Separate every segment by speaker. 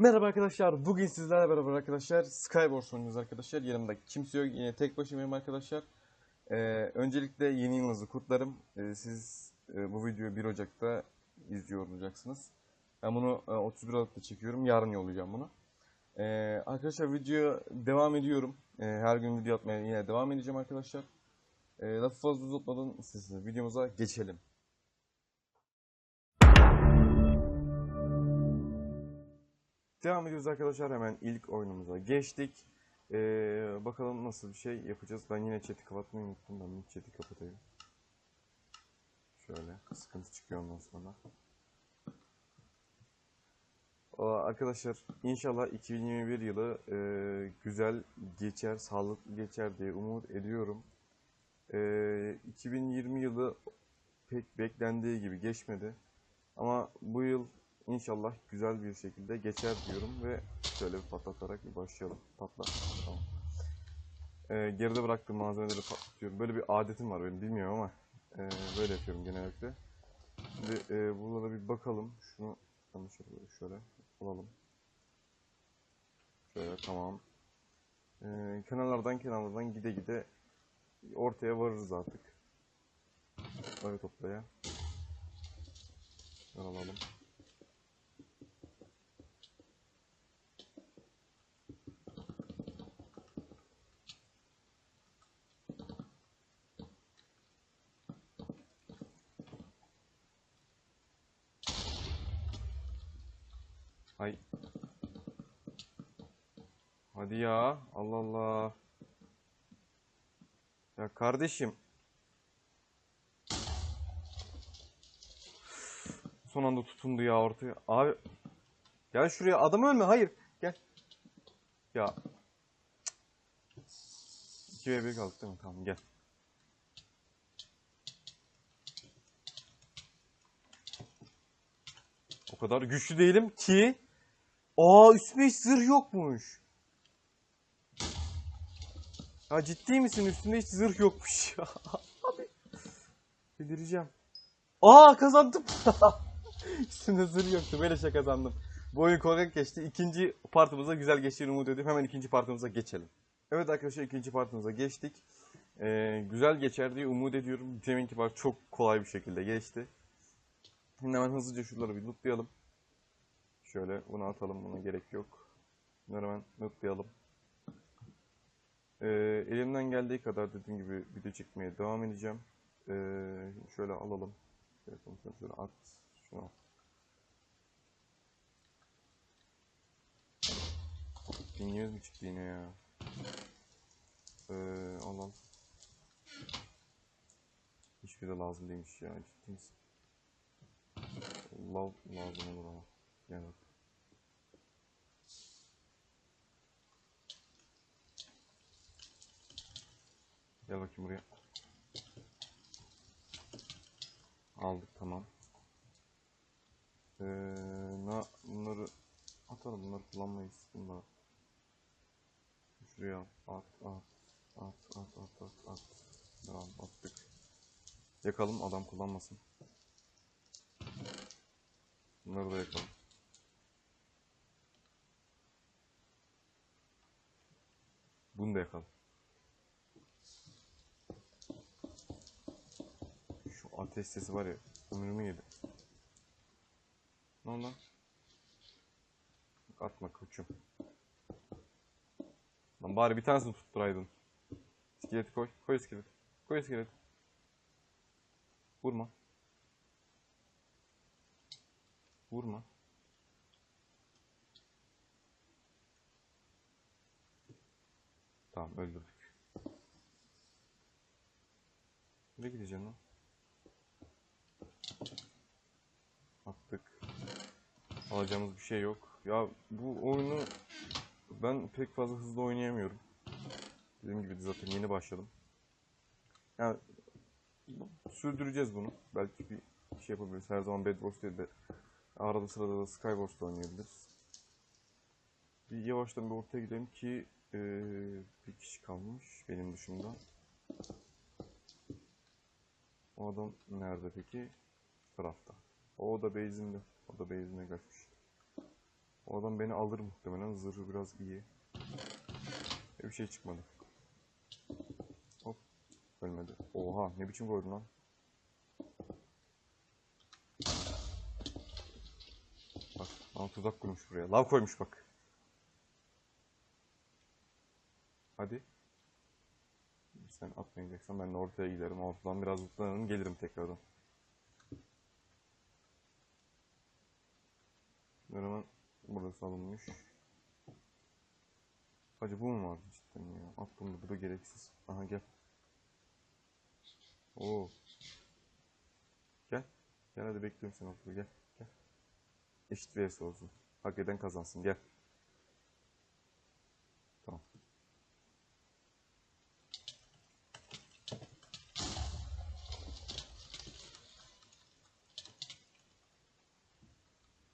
Speaker 1: Merhaba arkadaşlar. Bugün sizlerle beraber arkadaşlar Skywars oynuyoruz arkadaşlar. Yanımda kimse yok. Yine tek başımayım arkadaşlar. Ee, öncelikle yeni yılınızı kutlarım. Ee, siz e, bu videoyu 1 Ocak'ta izliyor olacaksınız. Ben bunu e, 31 Aralık'ta çekiyorum. Yarın yollayacağım bunu. Ee, arkadaşlar videoya devam ediyorum. Ee, her gün video atmaya yine devam edeceğim arkadaşlar. Ee, lafı fazla uzatmadan siz videomuza geçelim. Devam ediyoruz arkadaşlar. Hemen ilk oyunumuza geçtik. Ee, bakalım nasıl bir şey yapacağız. Ben yine chat'i kapatmayı unuttum. Ben bir chat'i kapatayım. Şöyle. Sıkıntı çıkıyor ondan sonra. Aa, Arkadaşlar inşallah 2021 yılı e, güzel geçer, sağlıklı geçer diye umut ediyorum. E, 2020 yılı pek beklendiği gibi geçmedi. Ama bu yıl İnşallah güzel bir şekilde geçer diyorum ve şöyle bir patlatarak bir başlayalım. Patla. Tamam. Ee, geride bıraktığım malzemeleri patlatıyorum. Böyle bir adetim var benim bilmiyorum ama e, böyle yapıyorum genellikle. Şimdi e, burada da bir bakalım. Şunu yapıyorum. Şöyle alalım. Şöyle tamam. Ee, kenarlardan kenarlardan gide gide ortaya varırız artık. Böyle toplaya. Şöyle alalım. Hadi ya. Allah Allah. Ya kardeşim. Son anda tutundu ya ortaya. Abi. Gel şuraya. Adam ölme. Hayır. Gel. Ya. 2 ve 1 kaldık değil mi? Tamam gel. O kadar güçlü değilim ki. Aa üstüme hiç zırh yokmuş. Ha ciddi misin? Üstünde hiç zırh yokmuş. Abi. Delireceğim. Aa kazandım. Üstünde zırh yoktu. Böylece kazandım. Bu oyun korkak geçti. İkinci partımıza güzel geçtiğini umut ediyorum. Hemen ikinci partımıza geçelim. Evet arkadaşlar ikinci partımıza geçtik. Ee, güzel geçer diye umut ediyorum. Deminki part çok kolay bir şekilde geçti. Şimdi hemen hızlıca şunları bir lootlayalım. Şöyle bunu atalım buna gerek yok. Bunları hemen lootlayalım. Ee, elimden geldiği kadar dediğim gibi video çekmeye devam edeceğim. Ee, şöyle alalım. Şöyle, şöyle, at. Şunu at. Dinliyoruz mu çıktı yine ya? Ee, alalım. Hiçbiri de lazım değilmiş ya. Ciddi misin? Love lazım olur ama. Gel Gel bakayım buraya. Aldık tamam. Ee, na, bunları atalım bunları kullanmayız. Bunları. Şuraya at at at at at at at. Tamam attık. Yakalım adam kullanmasın. Bunları da yakalım. Bunu da yakalım. Şu ateş sesi var ya ömrümü yedi. Ne oldu? Atma koçum. Lan bari bir tanesini tutturaydın. İskeleti koy. Koy iskelet. Koy iskelet. Vurma. Vurma. Tamam öldürdük. Nereye gideceğim lan? Attık. Alacağımız bir şey yok. Ya bu oyunu ben pek fazla hızlı oynayamıyorum. Dediğim gibi zaten yeni başladım. Yani sürdüreceğiz bunu. Belki bir şey yapabiliriz. Her zaman Bed Wars değil de arada sırada da Skywars'ta oynayabiliriz. Bir yavaştan bir ortaya gidelim ki eee, bir kişi kalmış benim dışımda. O adam nerede peki? Tarafta. O da base'inde. O da base'ine kaçmış. O adam beni alır muhtemelen. Zırhı biraz iyi. E, Bir şey çıkmadı. Hop. Ölmedi. Oha ne biçim koydun lan. Bak bana tuzak kurmuş buraya. Lav koymuş bak. Hadi. Sen atmayacaksan ben de ortaya giderim. Ortadan biraz zıplanırım gelirim tekrardan. Ben hemen burası alınmış. Hacı bu mu vardı cidden ya? Attım da bu da gereksiz. Aha gel. Oo. Gel. Gel hadi bekliyorum seni ortada gel. Gel. Eşit vs olsun. Hak eden kazansın gel. Tamam.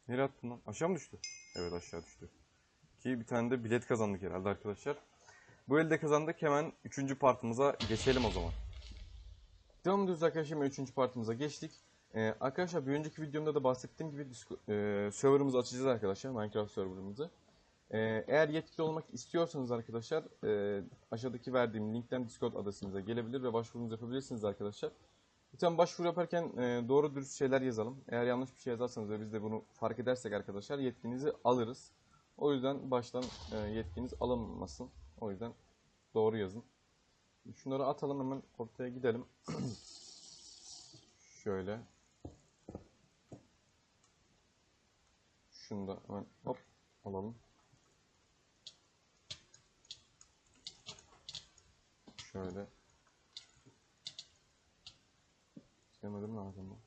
Speaker 1: Nereye attın lan? Aşağı mı düştü? Evet aşağı düştü. Ki bir tane de bilet kazandık herhalde arkadaşlar. Bu elde kazandık. Hemen 3. partımıza geçelim o zaman. Devam ediyoruz arkadaşlar. Hemen 3. partımıza geçtik. Ee, arkadaşlar bir önceki videomda da bahsettiğim gibi e, serverımızı açacağız arkadaşlar. Minecraft serverımızı. Ee, eğer yetkili olmak istiyorsanız arkadaşlar e, aşağıdaki verdiğim linkten Discord adresinize gelebilir ve başvurunuzu yapabilirsiniz arkadaşlar. Lütfen başvuru yaparken e, doğru dürüst şeyler yazalım. Eğer yanlış bir şey yazarsanız ve biz de bunu fark edersek arkadaşlar yetkinizi alırız. O yüzden baştan e, yetkiniz alınmasın. O yüzden doğru yazın. Şunları atalım hemen ortaya gidelim. Şöyle. Şunu da hemen hop alalım. Şöyle. Sevmedim lazım.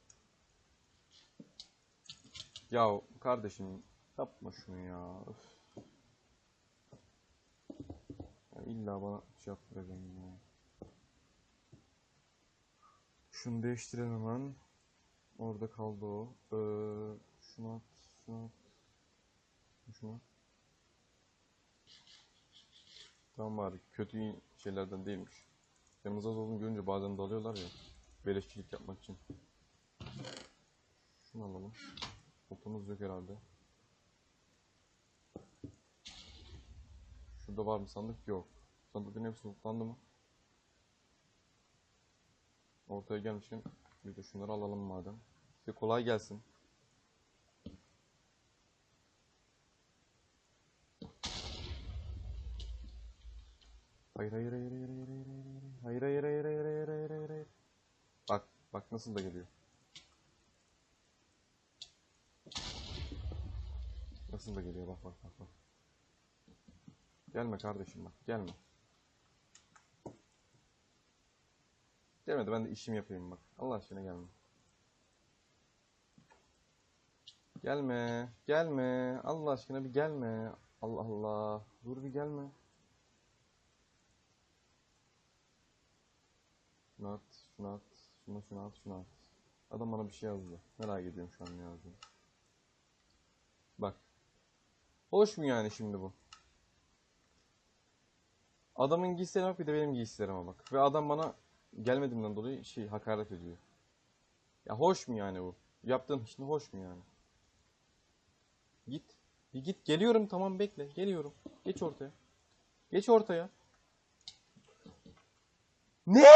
Speaker 1: Ya kardeşim yapma şunu ya. Öf. Ya illa bana şey yaptıracaksın ya. Şunu değiştirelim hemen. Orada kaldı o. Ee, şunu at, şunu at. Şunu at. Tamam bari kötü şeylerden değilmiş. Az olduğunu görünce bazen dalıyorlar ya. Beleşçilik yapmak için. Şunu alalım. Topumuz yok herhalde. Şurada var mı sandık? Yok. Sandıkların hepsi toplandı mı? Ortaya gelmişken biz de şunları alalım madem. Size kolay gelsin. Hayır hayır hayır hayır hayır hayır hayır hayır hayır hayır hayır Bak nasıl da geliyor. Nasıl da geliyor bak bak bak bak. Gelme kardeşim bak gelme. Gelmedi ben de işimi yapayım bak. Allah aşkına gelme. Gelme, gelme. Allah aşkına bir gelme. Allah Allah. Dur bir gelme. Şunu at, şunu şunu at, şunu at. Adam bana bir şey yazdı. Merak ediyorum şu an ne yazdığını. Bak. Hoş mu yani şimdi bu? Adamın giysilerine bak bir de benim giysilerime bak. Ve adam bana gelmediğimden dolayı şey hakaret ediyor. Ya hoş mu yani bu? Yaptığın şimdi hoş mu yani? Git. Bir git. Geliyorum tamam bekle. Geliyorum. Geç ortaya. Geç ortaya. Ne?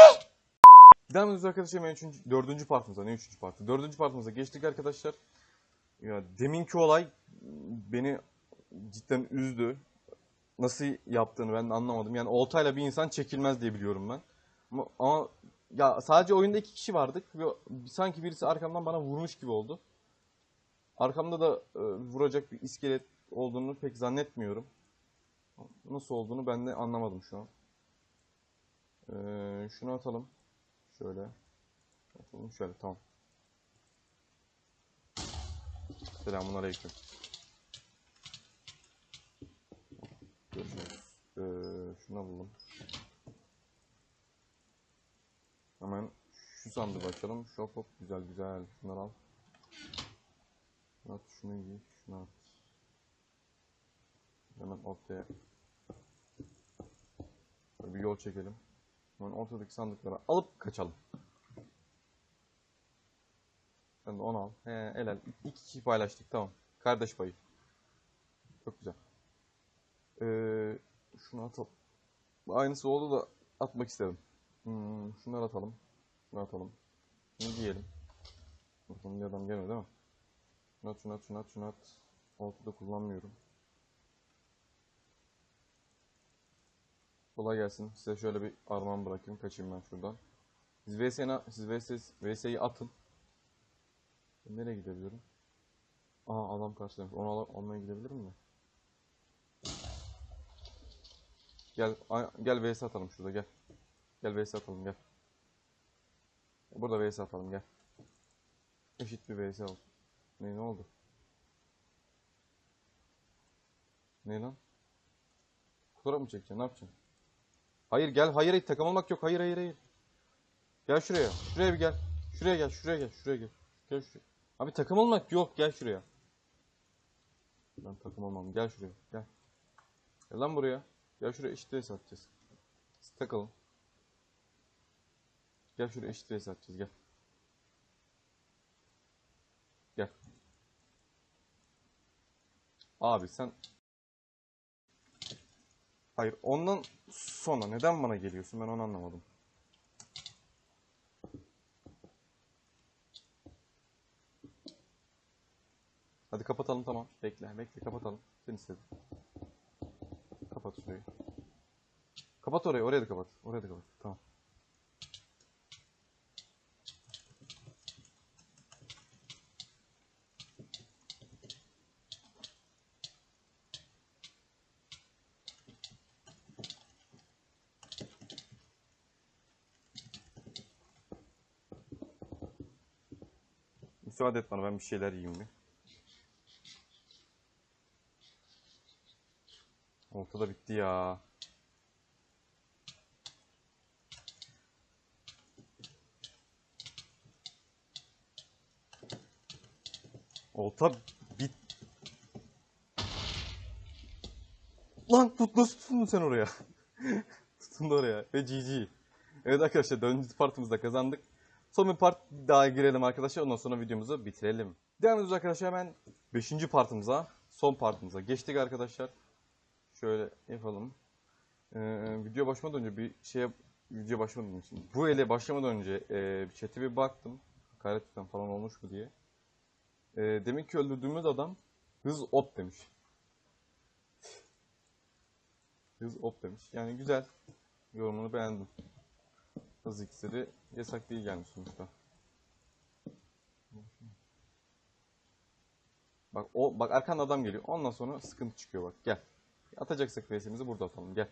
Speaker 1: Devam ediyoruz arkadaşlar. Hemen üçüncü, dördüncü partımıza. Ne üçüncü partı? Dördüncü partımıza geçtik arkadaşlar. Ya deminki olay beni cidden üzdü. Nasıl yaptığını ben anlamadım. Yani oltayla bir insan çekilmez diye biliyorum ben. Ama, ama ya sadece oyunda iki kişi vardık ve sanki birisi arkamdan bana vurmuş gibi oldu. Arkamda da e, vuracak bir iskelet olduğunu pek zannetmiyorum. Nasıl olduğunu ben de anlamadım şu an. Ee, şunu atalım. Şöyle. Atalım şöyle tamam. Selamun aleyküm. Görüşürüz. Ee, şunu alalım. Hemen şu sandığı açalım. Şop hop güzel güzel. Şunları al. At, şunu giy, şunu at. Hemen ortaya bir yol çekelim. Hemen ortadaki sandıkları alıp kaçalım. Sen de onu al. He, helal. İki kişi paylaştık tamam. Kardeş payı. Çok güzel. Ee, şunu atalım. Aynısı oldu da atmak istedim. Hmm, şunları atalım. Şunu atalım. Şunu giyelim. Bakalım bir adam gelmiyor değil mi? Şunu at, şunu at, şunu at, şunu at. Ortada kullanmıyorum. Kolay gelsin. Size şöyle bir armağan bırakayım. Kaçayım ben şuradan. Siz VS'ni, siz VS, VS'yi atın. Ben nereye gidebilirim? Aha adam karşılamış. Onu al almaya gidebilirim mi? Gel gel VS atalım şurada gel. Gel VS atalım gel. Burada VS atalım gel. Eşit bir VS olsun. Ne ne oldu? Ne lan? Fotoğraf mı çekeceksin? Ne yapacaksın? Hayır gel. Hayır hayır takım olmak yok. Hayır hayır hayır. Gel şuraya. Şuraya bir gel. Şuraya gel. Şuraya gel. Şuraya gel. Gel şuraya. Abi takım olmak yok. Gel şuraya. Ben takım olmam. Gel şuraya. Gel. Gel lan buraya. Gel şuraya eşit vs atacağız. Siz takalım. Gel şuraya eşit vs atacağız. Gel. Gel. Abi sen Hayır, ondan sonra neden bana geliyorsun? Ben onu anlamadım. Hadi kapatalım tamam. Bekle, bekle kapatalım. Sen istedin. Kapat şurayı. Kapat orayı, oraya da kapat. Oraya da kapat. Tamam. Müsaade et bana ben bir şeyler yiyeyim bir. Ortada bitti ya. Olta bit. Lan tut nasıl tutundun sen oraya? Tutundu oraya ve GG. Evet arkadaşlar dördüncü partımızda kazandık. Son bir part daha girelim arkadaşlar. Ondan sonra videomuzu bitirelim. Devam ediyoruz arkadaşlar hemen 5. partımıza, son partımıza geçtik arkadaşlar. Şöyle yapalım. Ee, video başlamadan önce bir şeye video başlamadan önce bu ele başlamadan önce e, chat'e bir baktım. Hakaret falan olmuş mu diye. E, demek ki öldürdüğümüz adam hız op demiş. hız op demiş. Yani güzel. Yorumunu beğendim. Hız iksiri yasak değil gelmiş sonuçta. Bak o bak arkanda adam geliyor. Ondan sonra sıkıntı çıkıyor bak. Gel. Atacaksak VS'imizi burada atalım. Gel.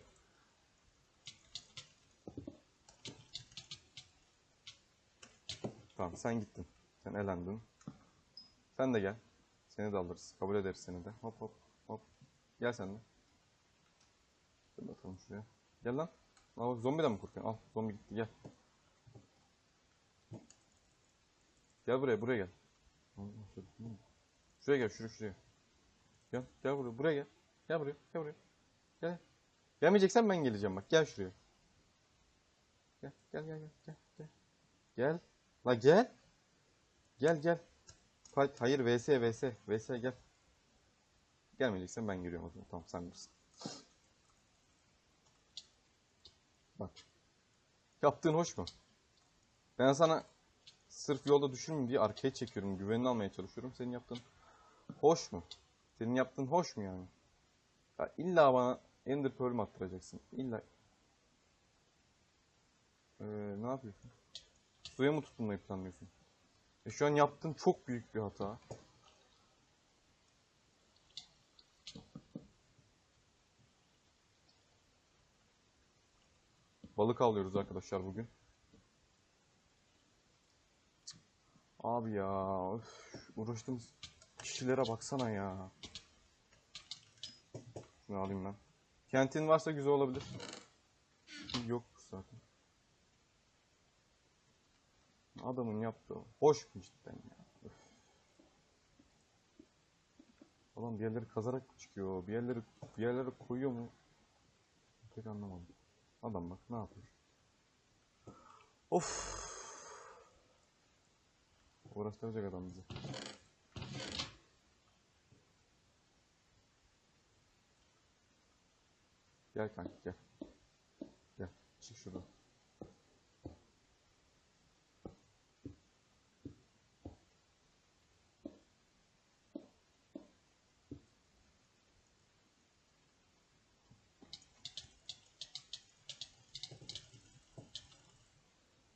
Speaker 1: Tamam sen gittin. Sen elendin. Sen de gel. Seni de alırız. Kabul ederiz seni de. Hop hop hop. Gel sen de. Dur bakalım şuraya. Gel lan. Aa, zombiden mi korkuyorsun? Al zombi gitti gel. Gel buraya buraya gel. Şuraya gel şuraya şuraya. Gel gel buraya buraya gel. Gel buraya gel buraya. Gel. Gelmeyeceksen ben geleceğim bak gel şuraya. Gel gel gel gel gel. Gel. La gel. Gel gel. Fight. Hayır vs vs. vs gel. Gelmeyeceksen ben geliyorum o zaman. Tamam sen bilirsin. Bak. Yaptığın hoş mu? Ben sana sırf yolda düşürmeyeyim diye arkaya çekiyorum. Güvenini almaya çalışıyorum. Senin yaptığın hoş mu? Senin yaptığın hoş mu yani? Ya illa bana Ender Pearl mi attıracaksın? İlla. Ee, ne yapıyorsun? Suya mı tutunmayı planlıyorsun? E şu an yaptığın çok büyük bir hata. Balık avlıyoruz arkadaşlar bugün. Abi ya, öf, uğraştığımız kişilere baksana ya. Şunu alayım ben. Kentin varsa güzel olabilir. Yok zaten. Adamın yaptığı hoş mu cidden ya? Öf. Bir yerleri kazarak çıkıyor, bir yerleri bir yerlere koyuyor mu? Pek anlamadım. Adam bak ne yapıyor. Of. Uğraştıracak adam bizi. Gel kanka gel. Gel. Çık şuradan.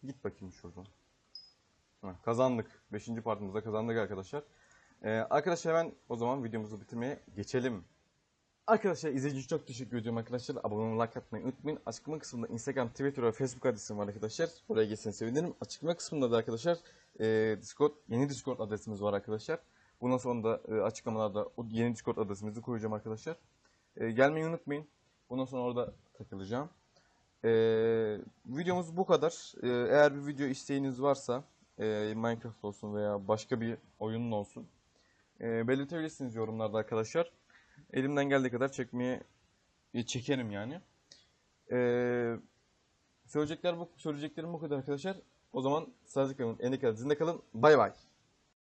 Speaker 1: Git bakayım şuradan. Kazandık. Beşinci partımızda kazandık arkadaşlar. Ee, arkadaşlar hemen o zaman videomuzu bitirmeye geçelim. Arkadaşlar izlediğiniz için çok teşekkür ediyorum arkadaşlar. Abone olmayı, like atmayı unutmayın. Açıklama kısmında Instagram, Twitter ve Facebook adresim var arkadaşlar. Oraya geçseniz sevinirim. Açıklama kısmında da arkadaşlar e, Discord, yeni Discord adresimiz var arkadaşlar. Bundan sonra da e, açıklamalarda o yeni Discord adresimizi koyacağım arkadaşlar. E, gelmeyi unutmayın. Bundan sonra orada takılacağım. E, videomuz bu kadar. E, eğer bir video isteğiniz varsa e, Minecraft olsun veya başka bir oyunun olsun e, belirtebilirsiniz yorumlarda arkadaşlar. Elimden geldiği kadar çekmeye e, çekerim yani. Ee, söyleyecekler bu söyleyeceklerim bu kadar arkadaşlar. O zaman sağlıcakla kalın, en kalın, zinde kalın. Bay bay.